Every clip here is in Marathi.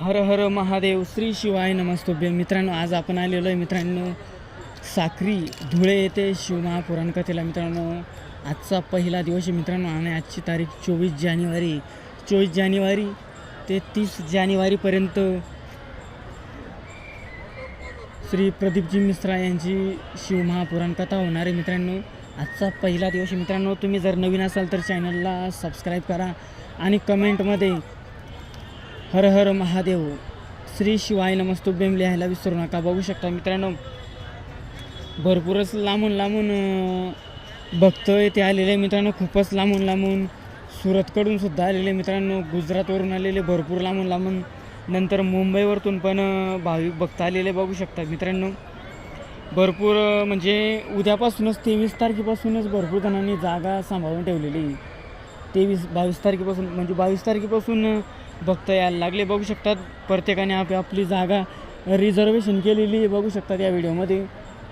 हर हर महादेव श्री शिवाय नमस्तुभ्य. मित्रांनो आज आपण आलेलो आहे मित्रांनो साक्री धुळे येथे शिवमहापुराण कथेला. मित्रांनो आजचा पहिला दिवस आहे मित्रांनो आणि आजची तारीख चोवीस जानेवारी. चोवीस जानेवारी ते तीस जानेवारीपर्यंत श्री प्रदीपजी मिश्रा यांची शिवमहापुराण कथा होणार आहे मित्रांनो. आजचा पहिला दिवस आहे मित्रांनो. तुम्ही जर नवीन असाल तर चॅनलला सबस्क्राईब करा आणि कमेंटमध्ये हर हर महादेव. श्री शिवाय नमस्तुभ्यम लिहायला विसरू नका. बघू शकता मित्रांनो भरपूरच लांबून लांबून भक्त येथे आलेले मित्रांनो. खूपच लांबून लांबून सुरतकडून सुद्धा आलेले मित्रांनो. गुजरातवरून आलेले भरपूर लांबून लांबून. नंतर मुंबईवरतून पण भाविक भक्त आलेले बघू शकता मित्रांनो. भरपूर म्हणजे उद्यापासूनच तेवीस तारखेपासूनच भरपूर जणांनी जागा सांभाळून ठेवलेली आहे. तेवीस बावीस तारखेपासून म्हणजे बावीस तारखेपासून भक्त यायला लागले. बघू शकतात प्रत्येकाने आप आपली जागा रिझर्वेशन केलेली बघू शकतात या व्हिडिओमध्ये.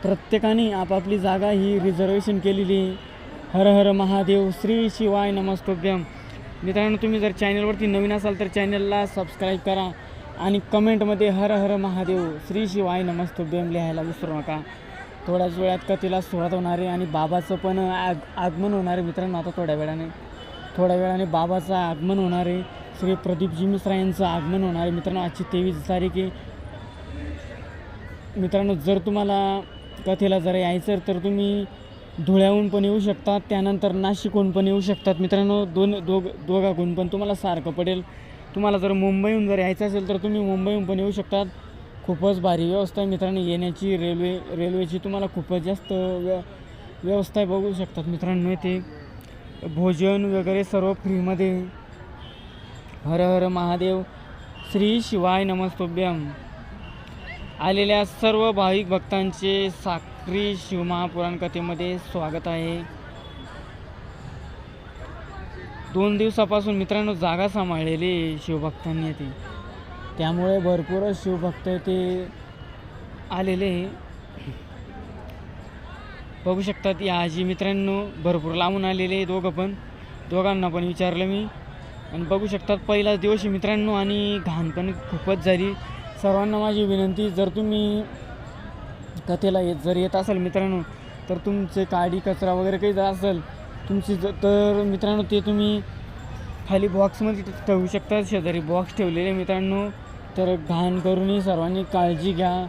प्रत्येकाने आपापली जागा ही रिझर्वेशन केलेली हर हर महादेव श्री शिवाय नमस्तोभ्यम. मित्रांनो तुम्ही जर चॅनलवरती नवीन असाल तर चॅनलला सबस्क्राईब करा आणि कमेंटमध्ये हर हर महादेव श्री शिवाय नमस्तोभ्यम लिहायला विसरू नका. थोड्याच वेळात कथेला सुरुवात होणार आहे आणि बाबाचं पण आग आगमन होणार आहे मित्रांनो आता थोड्या वेळाने. थोड्या वेळाने बाबाचं आगमन होणार आहे. श्री प्रदीपजी मिश्रा यांचं आगमन होणार आहे. मित्रांनो आजची तेवीस तारीख आहे. मित्रांनो जर तुम्हाला कथेला जर यायचं तर तुम्ही धुळ्याहून पण येऊ शकतात. त्यानंतर नाशिकहून पण येऊ शकतात. मित्रांनो दोन दोघ दोघाहून पण तुम्हाला सारखं पडेल. तुम्हाला जर मुंबईहून जर यायचं असेल तर तुम्ही मुंबईहून पण येऊ शकतात. खूपच भारी व्यवस्था आहे मित्रांनो. येण्याची रेल्वे रेल्वेची तुम्हाला खूपच जास्त व्य व्यवस्था बघू शकतात मित्रांनो ते भोजन वगैरे सर्व फ्रीमध्ये. हर हर महादेव श्री शिवाय नमस्तोभ्यम आलेल्या सर्व भाविक भक्तांचे साक्री शिवमहापुराण कथेमध्ये स्वागत आहे. दोन दिवसापासून मित्रांनो जागा सांभाळलेली आहे शिवभक्तांनी येते. त्यामुळे भरपूर शिवभक्त येथे आलेले बघू शकतात या आजी मित्रांनो भरपूर लांबून आलेले दोघं पण. दोघांना पण विचारलं मी. आणि बघू शकतात पहिलाच दिवस मित्रांनो आणि घाण पण खूपच झाली. सर्वांना माझी विनंती जर तुम्ही कथेला येत जर येत असाल मित्रांनो तर तुमचे काडी कचरा वगैरे काही जर असेल तुमची ज तर मित्रांनो ते तुम्ही खाली बॉक्समध्ये ठेवू शकता. शेजारी बॉक्स ठेवलेले मित्रांनो. तर घाण करूनही सर्वांनी काळजी घ्या.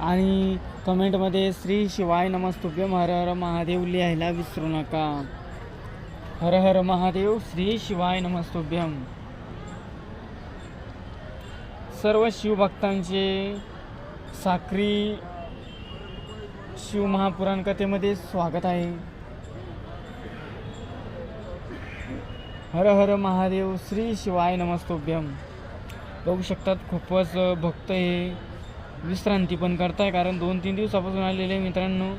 आणि कमेंटमध्ये श्री शिवाय नमस्तुभ्यम हर हर महादेव लिहायला विसरू नका. हर हर महादेव श्री शिवाय नमस्तुभ्यम. सर्व शिवभक्तांचे साक्री शिवमहापुराण कथेमध्ये स्वागत आहे. हर हर महादेव श्री शिवाय नमस्तुभ्यम. बघू शकतात खूपच भक्त हे. विश्रांती पण करताय कारण दोन तीन दिवसापासून आलेले मित्रांनो.